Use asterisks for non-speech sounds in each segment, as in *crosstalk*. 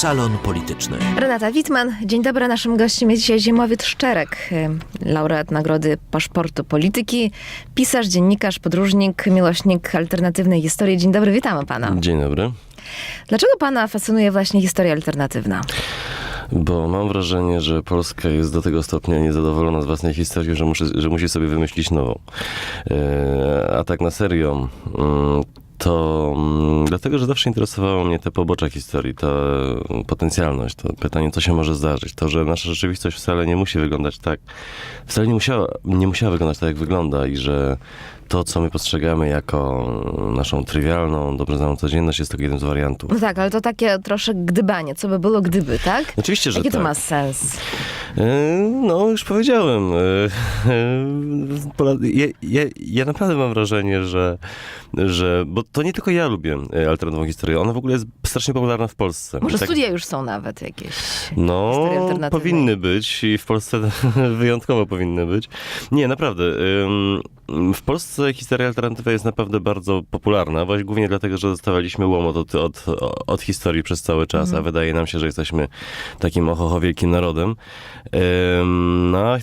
Salon Polityczny. Renata Witman, dzień dobry. Naszym gościem jest dzisiaj Ziemowit Szczerek, y, laureat Nagrody Paszportu Polityki, pisarz, dziennikarz, podróżnik, miłośnik alternatywnej historii. Dzień dobry, witamy pana. Dzień dobry. Dlaczego pana fascynuje właśnie historia alternatywna? Bo mam wrażenie, że Polska jest do tego stopnia niezadowolona z własnej historii, że, muszy, że musi sobie wymyślić nową. E, a tak na serio, mm, to mm, dlatego, że zawsze interesowało mnie te pobocza historii, ta potencjalność, to pytanie, co się może zdarzyć, to, że nasza rzeczywistość wcale nie musi wyglądać tak, wcale nie musiała, nie musiała wyglądać tak, jak wygląda i że to, co my postrzegamy jako naszą trywialną, dobrze znaną codzienność, jest tylko jeden z wariantów. No tak, ale to takie trosze gdybanie. Co by było gdyby, tak? Oczywiście, że Jaki to tak. ma sens? E, No, już powiedziałem. e, e, Ja, ja, ja naprawdę mam wrażenie, że, że. Bo to nie tylko ja lubię e, alternatywną historię. Ona w ogóle jest strasznie popularna w Polsce. Może tak- studia już są nawet jakieś. No, powinny być i w Polsce *laughs* wyjątkowo powinny być. Nie, naprawdę. ym, W Polsce historia alternatywna jest naprawdę bardzo popularna, właśnie głównie dlatego, że dostawaliśmy łomot od, od, od historii przez cały czas, Mhm. a wydaje nam się, że jesteśmy takim ohoho wielkim narodem. Ym, No,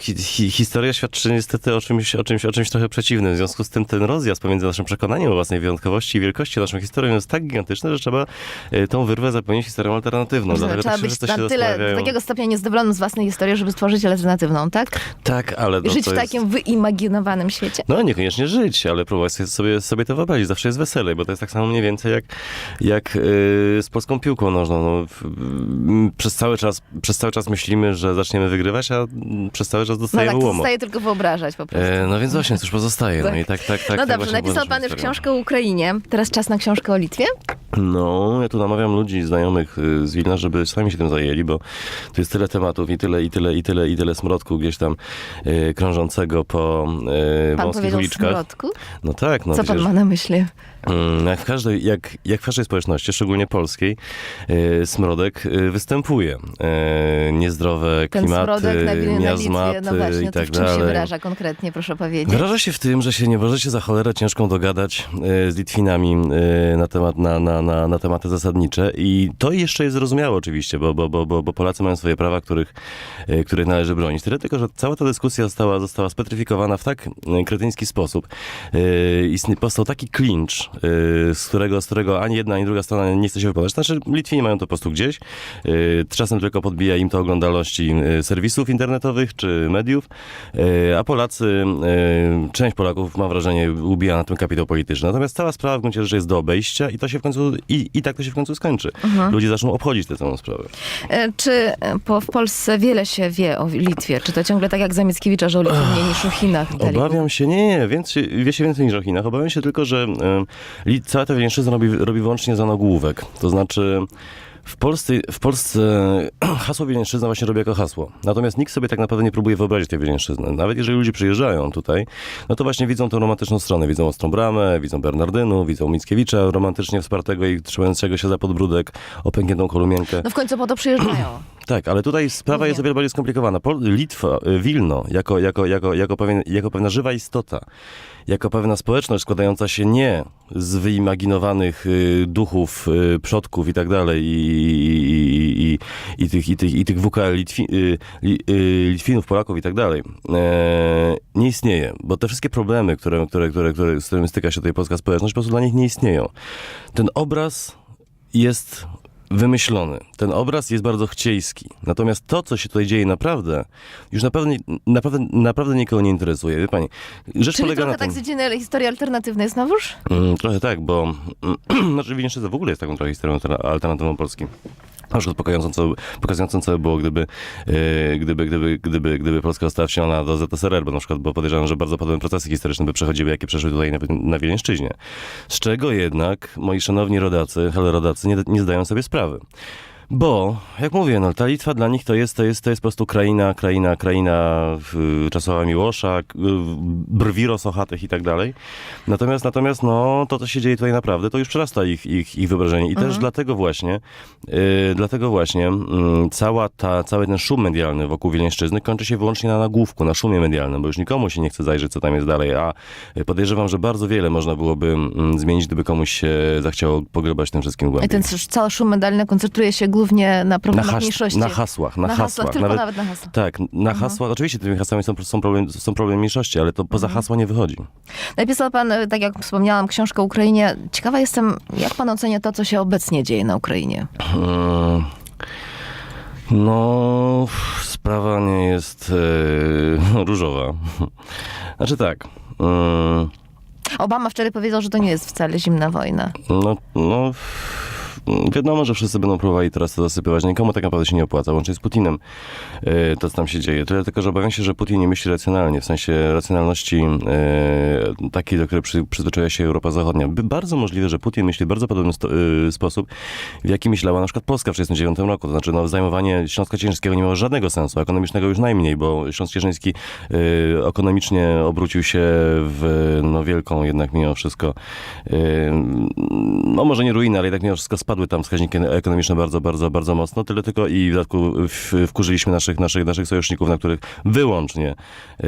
hi, hi, historia świadczy niestety o czymś, o, czymś, o czymś trochę przeciwnym. W związku z tym ten rozjazd pomiędzy naszym przekonaniem o własnej wyjątkowość i wielkości naszą historią jest tak gigantyczny, że trzeba y, tą wyrwę zapełnić historią alternatywną. Dlatego Trzeba tak być na tyle, do takiego stopnia niezadowolonym z własnej historii, żeby stworzyć alternatywną, tak? Tak, ale no, Żyć to w jest... takim świecie. No, niekoniecznie żyć, ale próbować sobie, sobie, to wyobrazić. Zawsze jest weselej, bo to jest tak samo mniej więcej jak, jak yy, z polską piłką nożną. No, przez, cały czas, przez cały czas myślimy, że zaczniemy wygrywać, a przez cały czas No dostajemy tak, to łomot. zostaje tylko wyobrażać po prostu. E, no więc właśnie, cóż pozostaje. No Tak. i tak, tak, tak. no tak dobrze, napisał pan już książkę o Ukrainie. Teraz czas na książkę o Litwie? No, ja tu namawiam ludzi, znajomych y, z Wilna, żeby sami się tym zajęli, bo tu jest tyle tematów i tyle, i tyle, i tyle, i tyle smrodku gdzieś tam y, krążącego po y, Pan wąskich powiedział uliczkach. smrodku? No tak, no Co pan przecież- ma na myśli? Mm, Jak w każdej, jak, jak w każdej społeczności, szczególnie polskiej, e, smrodek e, występuje. E, niezdrowe Ten klimaty, na, na miazmaty Litwie, no właśnie, i to tak w czym się dalej. wyraża konkretnie, proszę powiedzieć? Wyraża się w tym, że się nie możecie za cholerę ciężką dogadać e, z Litwinami e, na, temat, na, na, na, na tematy zasadnicze i to jeszcze jest zrozumiałe oczywiście, bo, bo, bo, bo, Polacy mają swoje prawa, których, e, których należy bronić. Tyle tylko, że cała ta dyskusja została, została spetryfikowana w tak e, kretyński sposób. E, Istnie, powstał taki klincz, e, z którego, z którego ani jedna, ani druga strona nie chce się wypowiadać. Znaczy Litwini mają to po prostu gdzieś. Czasem tylko podbija im to oglądalności serwisów internetowych czy mediów, a Polacy, część Polaków mam wrażenie ubija na tym kapitał polityczny. Natomiast cała sprawa w gruncie rzeczy jest do obejścia i to się w końcu, i, i tak to się w końcu skończy. Ludzie zaczną obchodzić tę całą sprawę. E, Czy e, po, w Polsce wiele się wie o Litwie? Czy to ciągle tak jak za Mickiewicza, że o Litwie mniej niż o Chinach? Dali Obawiam się, nie, nie, więcej, wie się więcej niż o Chinach. Obawiam się tylko, że li- cała ta wielszczyzna robi, robi wyłącznie za nagłówek. To znaczy w Polsce, w Polsce *clears throat* hasło wielszczyzna właśnie robi jako hasło. Natomiast nikt sobie tak naprawdę nie próbuje wyobrazić tej wielszczyzny. Nawet jeżeli ludzie przyjeżdżają tutaj, no to właśnie widzą tą romantyczną stronę. Widzą Ostrą Bramę, widzą Bernardynu, widzą Mickiewicza romantycznie wspartego i trzymającego się za podbródek o pękniętą kolumienkę. No w końcu po to przyjeżdżają. Tak, ale tutaj sprawa jest o wiele bardziej skomplikowana. Pol- Litwa, y, Wilno, jako, jako, jako, jako, pewien, jako pewna żywa istota, jako pewna społeczność składająca się nie z wyimaginowanych y, duchów, y, przodków i tak dalej, i, i, i, i, tych, i, tych, i tych WKL Litwi, y, y, Litwinów, Polaków i tak dalej, e, nie istnieje, bo te wszystkie problemy, które, które, które, które, z którymi styka się tutaj polska społeczność, po prostu dla nich nie istnieją. Ten obraz jest wymyślony. Ten obraz jest bardzo chciejski. Natomiast to, co się tutaj dzieje naprawdę, już naprawdę, naprawdę, naprawdę nikogo nie interesuje. Wie pani, rzecz Czyli polega trochę na tym... tak z dziedziny historii alternatywnej znowuż? Mm, trochę tak, bo *clears throat* znaczy Wileńszczyzna w ogóle jest taką trochę historią alterna- alternatywną Polski. Na przykład pokazującą, co, pokazującą co by było, gdyby, e, gdyby, gdyby, gdyby, gdyby Polska została wcielona do ZSRR, bo na przykład bo podejrzewam, że bardzo podobne procesy historyczne by przechodziły, jakie przeszły tutaj na, na Wileńszczyźnie. Z czego jednak moi szanowni rodacy, ale rodacy nie, nie zdają sobie sprawy. Bo, jak mówię, no, ta Litwa dla nich to jest, to jest, to jest po prostu kraina, kraina, kraina y, Czesława Miłosza, y, brwi rosochatych i tak dalej. Natomiast, natomiast, no, to, co się dzieje tutaj naprawdę, to już przerasta ich, ich, ich wyobrażenie. I też dlatego właśnie, y, dlatego właśnie mm, cała ta, cały ten szum medialny wokół Wileńszczyzny kończy się wyłącznie na nagłówku, na szumie medialnym, bo już nikomu się nie chce zajrzeć, co tam jest dalej, a y, podejrzewam, że bardzo wiele można byłoby mm, zmienić, gdyby komuś się zachciało pogrzebać tym wszystkim I głębiej. ten cały szum medalny koncentruje się głównie głównie na Na, problemach hasz, mniejszości. na hasłach, na, Na hasłach, tylko nawet na hasłach. Tak, na hasłach, oczywiście tymi hasłami są, są, problem, są problemy mniejszości, ale to poza Mhm. hasła nie wychodzi. Napisał pan, e, tak jak wspomniałam, książkę o Ukrainie. Ciekawa jestem, jak pan ocenia to, co się obecnie dzieje na Ukrainie? Mm, No, sprawa nie jest e, *laughs* różowa. *laughs* Znaczy tak. mm, Obama wczoraj powiedział, że to nie jest wcale zimna wojna. No, no, wiadomo, że wszyscy będą próbowali teraz to zasypywać. Nikomu tak naprawdę się nie opłaca, łącznie z Putinem e, to, co tam się dzieje. Tyle tylko, że obawiam się, że Putin nie myśli racjonalnie, w sensie racjonalności e, takiej, do której przy, przyzwyczaiła się Europa Zachodnia. Bardzo możliwe, że Putin myśli w bardzo podobny e, sposób, w jaki myślała na przykład Polska w 1939 roku. To znaczy, no, zajmowanie Śląska Cieszyńskiego nie miało żadnego sensu, ekonomicznego już najmniej, bo Śląsk Cieszyński ekonomicznie obrócił się w no, wielką jednak mimo wszystko, no może nie ruinę, ale jednak mimo wszystko spadły tam wskaźniki ekonomiczne bardzo, bardzo, bardzo mocno. Tyle tylko i w dodatku wkurzyliśmy naszych, naszych, naszych sojuszników, na których wyłącznie e,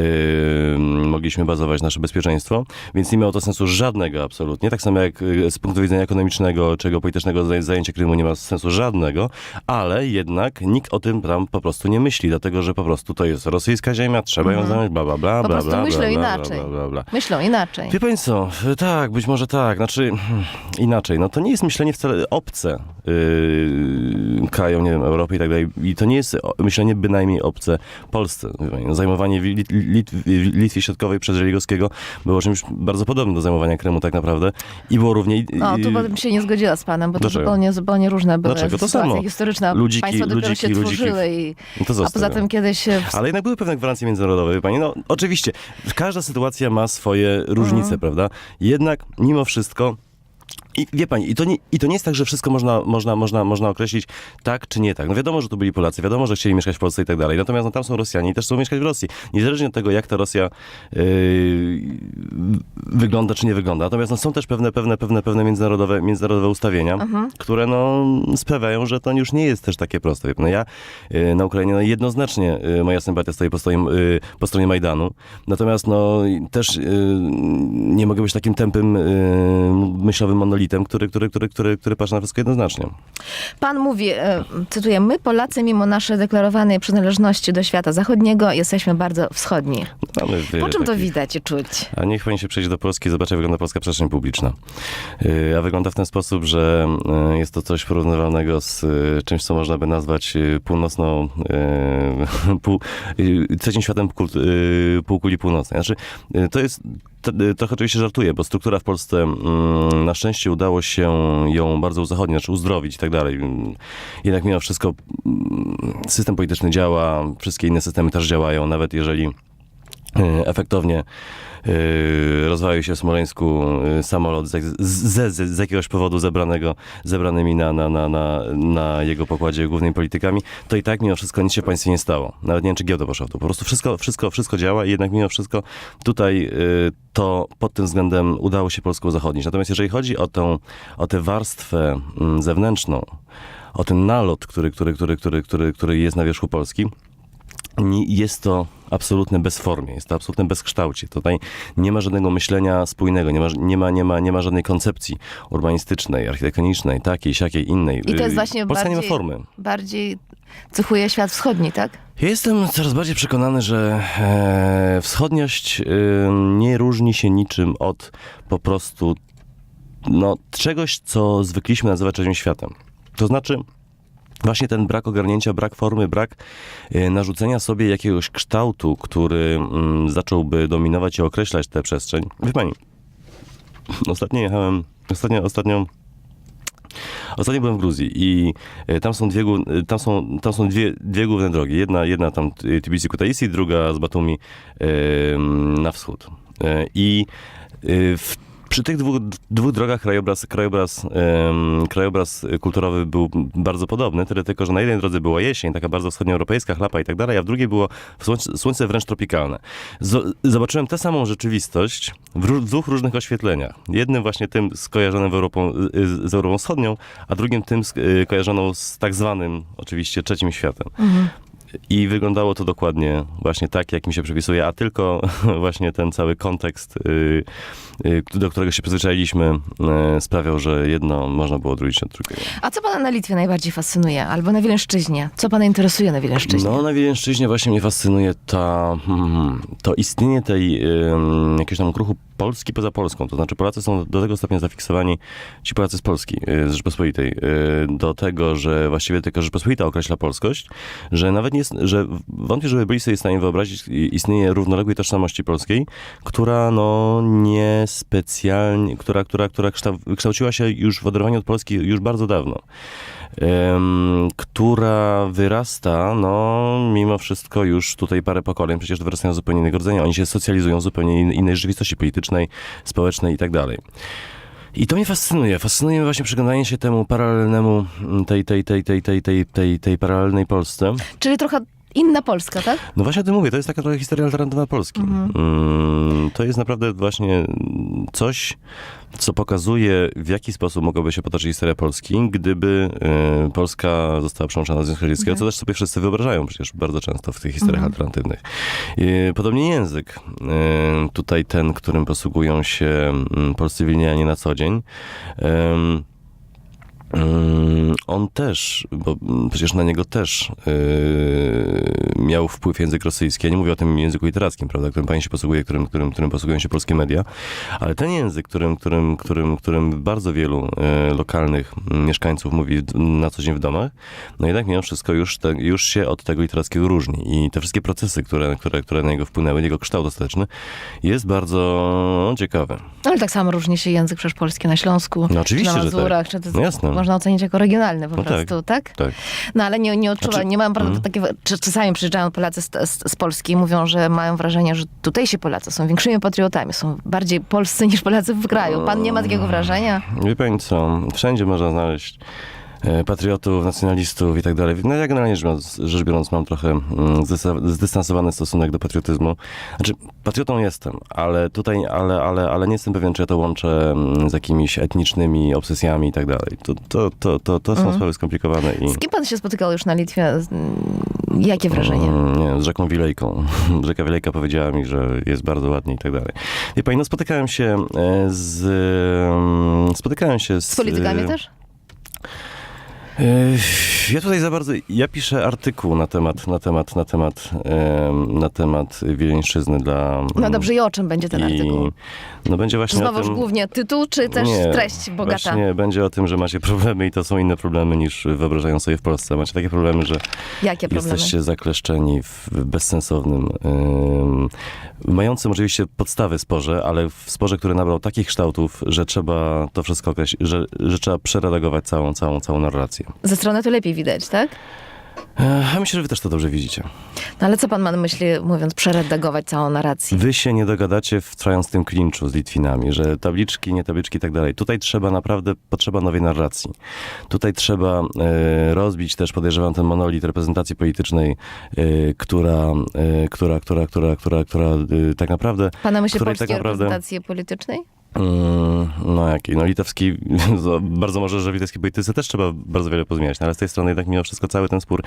mogliśmy bazować nasze bezpieczeństwo, więc nie miało to sensu żadnego absolutnie. Tak samo jak e, z punktu widzenia ekonomicznego, czego politycznego zaj- zajęcie Krymu nie ma sensu żadnego, ale jednak nikt o tym tam po prostu nie myśli, dlatego że po prostu to jest rosyjska ziemia, trzeba ją zająć, bla, bla, bla, Mhm. Po bla, bla, myślą bla, inaczej. Bla, bla, bla. Myślą inaczej. Wie pani co, tak, być może tak, znaczy hmm, inaczej, no to nie jest myślenie wcale obce yy, krajom, nie wiem, Europy i tak dalej i to nie jest myślenie bynajmniej obce Polsce. No, zajmowanie Lit, Lit, Litwy Środkowej przez Żeligowskiego było czymś bardzo podobnym do zajmowania Krymu tak naprawdę i było równie... No, tu bym się nie zgodziła z panem, bo to zupełnie, zupełnie różne były Dlaczego? To samo. historyczne. Ludziki- Państwa dopiero ludziki- się ludziki- tworzyły i... No A poza tym kiedyś... w- Ale jednak były pewne gwarancje międzynarodowe, pani. No oczywiście, każda sytuacja ma swoje różnice, Mhm. prawda? Jednak mimo wszystko. I wie pani, i to, nie, i to nie jest tak, że wszystko można, można, można, można określić tak czy nie tak. No wiadomo, że to byli Polacy, wiadomo, że chcieli mieszkać w Polsce i tak dalej. Natomiast no, tam są Rosjanie i też chcą mieszkać w Rosji. Niezależnie od tego, jak ta Rosja yy, wygląda czy nie wygląda. Natomiast no, są też pewne, pewne, pewne, pewne międzynarodowe, międzynarodowe ustawienia, które no, sprawiają, że to już nie jest też takie proste. Wie pan, No, ja yy, na Ukrainie no, jednoznacznie yy, moja sympatia stoi po stronie, yy, po stronie Majdanu. Natomiast no, też yy, nie mogę być takim tępym yy, myślowym monolitem, który, który, który, który, który patrzy na wszystko jednoznacznie. Pan mówi, e, cytuję, my Polacy mimo naszej deklarowanej przynależności do świata zachodniego jesteśmy bardzo wschodni. Mamy Po czym to widać i czuć? A niech pani się przejdzie do Polski i zobaczy, jak wygląda polska przestrzeń publiczna. Yy, A wygląda w ten sposób, że yy, jest to coś porównywalnego z czymś, co można by nazwać północną, *laughs* pół, trzecim światem kul- półkuli północnej. Znaczy, to jest, trochę oczywiście żartuję, bo struktura w Polsce yy, na szczęście udało się ją bardzo uzachodnić, znaczy uzdrowić i tak dalej. Yy, Jednak mimo wszystko yy, system polityczny działa, wszystkie inne systemy też działają, nawet jeżeli efektownie e, rozwalił się w Smoleńsku e, samolot z, z, z, z jakiegoś powodu zebranego, zebranymi na, na, na, na, na jego pokładzie głównymi politykami, to i tak mimo wszystko nic się w państwie nie stało. Nawet nie wiem, czy giełda poszła w to. Po prostu wszystko, wszystko, wszystko działa i jednak mimo wszystko tutaj e, to pod tym względem udało się Polską zachodnić. Natomiast jeżeli chodzi o tę, o tę warstwę mm, zewnętrzną, o ten nalot, który, który, który, który, który, który jest na wierzchu Polski, jest to absolutne bezformie, jest to absolutne bezkształcie. Tutaj nie ma żadnego myślenia spójnego, nie ma, nie ma, nie ma, nie ma żadnej koncepcji urbanistycznej, architektonicznej, takiej, siakiej, innej. I to jest Yy, właśnie Polska nie ma bardziej- formy. Bardziej cechuje świat wschodni, tak? Ja Jestem coraz bardziej przekonany, że e, wschodniość e, nie różni się niczym od po prostu no, czegoś, co zwykliśmy nazywać trzecim światem. To znaczy, właśnie ten brak ogarnięcia, brak formy, brak e, narzucenia sobie jakiegoś kształtu, który mm, zacząłby dominować i określać tę przestrzeń. Wie pani, ostatnio jechałem, ostatnio, ostatnio Ostatnio byłem w Gruzji i e, tam są dwie, e, tam są, tam są dwie, dwie główne drogi. Jedna, jedna tam Tbilisi-Kutaisi, druga z Batumi na wschód. I w, przy tych dwóch, dwóch drogach krajobraz, krajobraz, krajobraz kulturowy był bardzo podobny, tyle tylko, że na jednej drodze była jesień, taka bardzo wschodnioeuropejska, chlapa i tak dalej, a w drugiej było słońce, słońce wręcz tropikalne. Z, zobaczyłem tę samą rzeczywistość w, w dwóch różnych oświetleniach. Jednym właśnie tym skojarzonym Europą, z, z Europą Wschodnią, a drugim tym sk- y, z tak zwanym oczywiście trzecim światem. I wyglądało to dokładnie właśnie tak, jak mi się przypisuje, a tylko *laughs* właśnie ten cały kontekst, y, y, do którego się przyzwyczailiśmy, y, sprawiał, że jedno można było odróżnić od drugiego. A co pana na Litwie najbardziej fascynuje? Albo na Wileńszczyźnie? Co pana interesuje na Wileńszczyźnie? No, na Wileńszczyźnie właśnie mnie fascynuje ta, hmm, to istnienie tej jakiegoś tam ruchu Polski poza Polską. To znaczy Polacy są do tego stopnia zafiksowani, ci Polacy z Polski, y, z Rzeczpospolitej, y, do tego, że właściwie tylko Rzeczpospolita określa polskość, że nawet nie że wątpię, żeby byli sobie w stanie wyobrazić istnienie równoległej tożsamości polskiej, która no nie specjalnie, która, która, która kształ- kształciła się już w oderwaniu od Polski już bardzo dawno która wyrasta, no mimo wszystko już tutaj parę pokoleń, przecież wyrastają zupełnie innego rodzenia. Oni się socjalizują w zupełnie in- innej rzeczywistości politycznej, społecznej i tak dalej. I to mnie fascynuje. Fascynuje mnie właśnie przyglądanie się temu paralelnemu, tej, tej, tej, tej, tej, tej, tej, tej paralelnej Polsce. Czyli trochę inna Polska, tak? No właśnie o tym mówię, to jest taka trochę historia alternatywna Polski. Mm, To jest naprawdę właśnie coś, co pokazuje, w jaki sposób mogłaby się potoczyć historia Polski, gdyby e, Polska została przyłączona do Związku Radzieckiego, co też sobie wszyscy wyobrażają przecież bardzo często w tych historiach alternatywnych. E, Podobnie język. E, Tutaj ten, którym posługują się mm, polscy wilnianie na co dzień. Mm, On też, bo przecież na niego też yy, miał wpływ język rosyjski. Ja nie mówię o tym języku literackim, prawda, którym pani się posługuje, którym, którym, którym posługują się polskie media, ale ten język, którym, którym, którym, którym bardzo wielu e, lokalnych mieszkańców mówi na co dzień w domach, no jednak mimo wszystko już, te, już się od tego literackiego różni. I te wszystkie procesy, które, które, które na niego wpłynęły, jego kształt ostateczny, jest bardzo ciekawy. Ale tak samo różni się język przecież polski na Śląsku, No oczywiście, czy na tak. Mazurach, czy to No jasne. Można ocenić jako regionalny po No tak. prostu, tak? Tak. No ale nie, nie odczuwa, Znaczy- nie mam Mm. takiego, czasami przyjeżdżają Polacy z, z, z Polski i mówią, że mają wrażenie, że tutejsi Polacy są większymi patriotami, są bardziej polscy niż Polacy w kraju. Pan nie ma takiego wrażenia? Wie pani co, wszędzie można znaleźć patriotów, nacjonalistów i tak dalej. No ja generalnie rzecz biorąc, rzecz biorąc mam trochę mm, zdystansowany stosunek do patriotyzmu. Znaczy, patriotą jestem, ale tutaj, ale, ale, ale nie jestem pewien, czy ja to łączę mm, z jakimiś etnicznymi obsesjami i tak dalej. To, to, to, to, to są sprawy skomplikowane i... Z kim pan się spotykał już na Litwie? Jakie wrażenie? Mm, Nie, z Rzeką Wilejką. *laughs* Rzeka Wilejka powiedziała mi, że jest bardzo ładnie i tak dalej. Wie pani, no spotykałem się e, z... Spotykałem się z... Z politykami e, też? Öf. Ja tutaj za bardzo, ja piszę artykuł na temat, na temat, na temat, em, na temat Wileńszczyzny dla... No dobrze, i o czym będzie ten i, artykuł? No będzie właśnie o Znowuż tym... głównie tytuł, czy też Nie, treść bogata? Właśnie będzie o tym, że macie problemy i to są inne problemy niż wyobrażają sobie w Polsce. Macie takie problemy, że Jakie problemy? jesteście zakleszczeni w bezsensownym, mającym oczywiście podstawy sporze, ale w sporze, który nabrał takich kształtów, że trzeba to wszystko określić, że, że trzeba przeredagować całą, całą, całą narrację. Ze strony to lepiej widać, tak? E, A myślę, że wy też to dobrze widzicie. No ale co pan ma na myśli, mówiąc, przeredagować całą narrację? Wy się nie dogadacie w trwającym klinczu z Litwinami, że tabliczki, nie tabliczki i tak dalej. Tutaj trzeba naprawdę, potrzeba nowej narracji. Tutaj trzeba e, rozbić też, podejrzewam, ten monolit reprezentacji politycznej, e, która, e, która, która, która, która, która e, tak naprawdę... Pana myśli której polskiej tak naprawdę- reprezentacji politycznej? Mm, No jakiej? No litewski, *laughs* bardzo może, że w litewskiej polityce też trzeba bardzo wiele pozmieniać, no ale z tej strony jednak mimo wszystko cały ten spór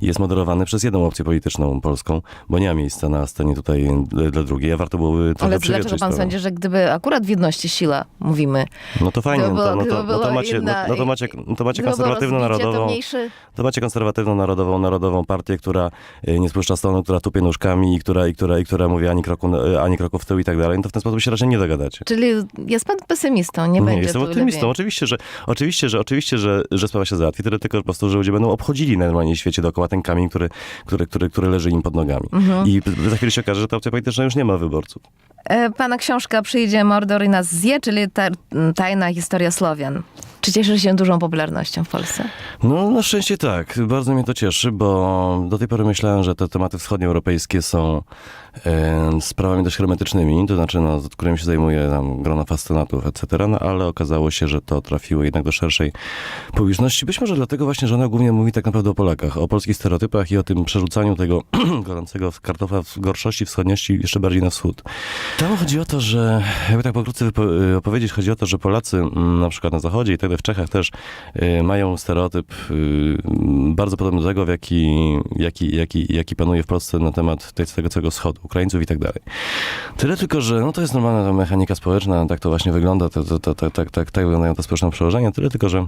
jest moderowany przez jedną opcję polityczną polską, bo nie ma miejsca na scenie tutaj dla- drugiej, a warto byłoby trochę Ale dlaczego pan sprawę. sądzi, że gdyby akurat w jedności siła, mówimy, No to fajnie, no to, no to, no to macie, inna- no, no to macie, no to macie to konserwatywno-narodową, mniejszy... to macie konserwatywno-narodową, narodową partię, która y, nie spuszcza stonu, która tupie nóżkami i która, i która, i która mówi ani kroku, y, ani kroku w tył i tak dalej, no to w ten sposób się raczej nie dogadacie. Czyli jest pan pesymistą, nie, będzie jestem optymistą. lepiej. Oczywiście, że, oczywiście, że, oczywiście że, że sprawa się załatwi, tyle tylko po prostu, że ludzie będą obchodzili normalnie w świecie dookoła ten kamień, który, który, który, który leży im pod nogami. Mhm. I za chwilę się okaże, że ta opcja polityczna już nie ma wyborców. E, Pana książka Przyjdzie Mordor i nas zje, czyli ta, tajna historia Słowian. Czy cieszy się dużą popularnością w Polsce? No, na szczęście tak. Bardzo mnie to cieszy, bo do tej pory myślałem, że te tematy wschodnioeuropejskie są e, sprawami dość hermetycznymi, to znaczy, no, którymi się zajmuje tam grono fascynatów, etc., no, ale okazało się, że to trafiło jednak do szerszej publiczności. Być może dlatego właśnie, że ona głównie mówi tak naprawdę o Polakach, o polskich stereotypach i o tym przerzucaniu tego *clears throat* gorącego kartofla w gorszości, wschodniości jeszcze bardziej na wschód. Tam chodzi o to, że, jakby tak pokrótce y, opowiedzieć, chodzi o to, że Polacy mm, na przykład na zachodzie i tak w Czechach też y, mają stereotyp y, bardzo podobny do tego, w jaki, jaki, jaki, jaki panuje w Polsce na temat tego całego wschodu, Ukraińców i tak dalej. Tyle tylko, że no to jest normalna mechanika społeczna, tak to właśnie wygląda, tak, tak, tak wyglądają te społeczne przełożenia, tyle tylko, że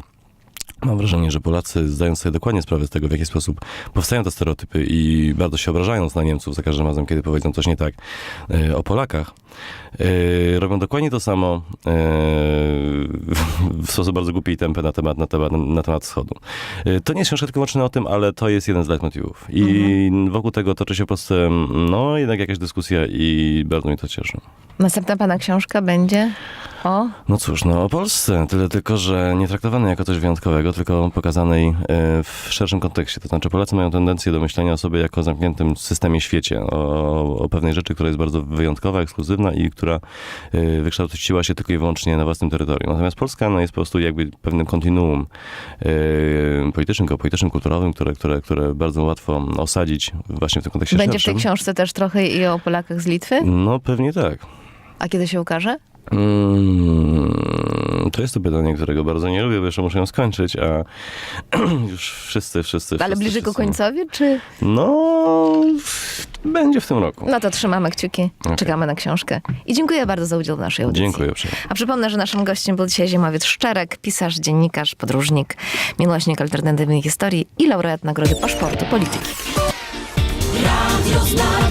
Mam wrażenie, że Polacy zdając sobie dokładnie sprawę z tego, w jaki sposób powstają te stereotypy i bardzo się obrażając na Niemców za każdym razem, kiedy powiedzą coś nie tak e, o Polakach, e, robią dokładnie to samo e, w sposób bardzo głupi i tępy na temat, na temat, na temat wschodu. To nie jest książka tylko wyłącznie o tym, ale to jest jeden z leitmotywów. I wokół tego toczy się w Polsce, no jednak jakaś dyskusja i bardzo mnie to cieszy. Następna pana książka będzie o... No cóż, no o Polsce, tyle tylko, że nie traktowanej jako coś wyjątkowego, tylko pokazanej e, w szerszym kontekście. To znaczy Polacy mają tendencję do myślenia o sobie jako o zamkniętym systemie świecie, o, o pewnej rzeczy, która jest bardzo wyjątkowa, ekskluzywna i która e, wykształciła się tylko i wyłącznie na własnym terytorium. Natomiast Polska no, jest po prostu jakby pewnym kontinuum e, politycznym, geopolitycznym, kulturowym, które, które, które bardzo łatwo osadzić właśnie w tym kontekście Będzie w szerszym. tej książce też trochę i o Polakach z Litwy? No pewnie tak. A kiedy się ukaże? Mm, to jest to pytanie, którego bardzo nie lubię, bo jeszcze muszę ją skończyć, a *clears throat* już wszyscy, wszyscy. Ale wszyscy, bliżej ku wszyscy. końcowi, czy... No, w- będzie w tym roku. No to trzymamy kciuki, Okej. czekamy na książkę. I dziękuję bardzo za udział w naszej audycji. Dziękuję. A przypomnę, że naszym gościem był dzisiaj Ziemowiec Szczerek, pisarz, dziennikarz, podróżnik, miłośnik alternatywnej historii i laureat Nagrody Paszportu Polityki. Radio Znak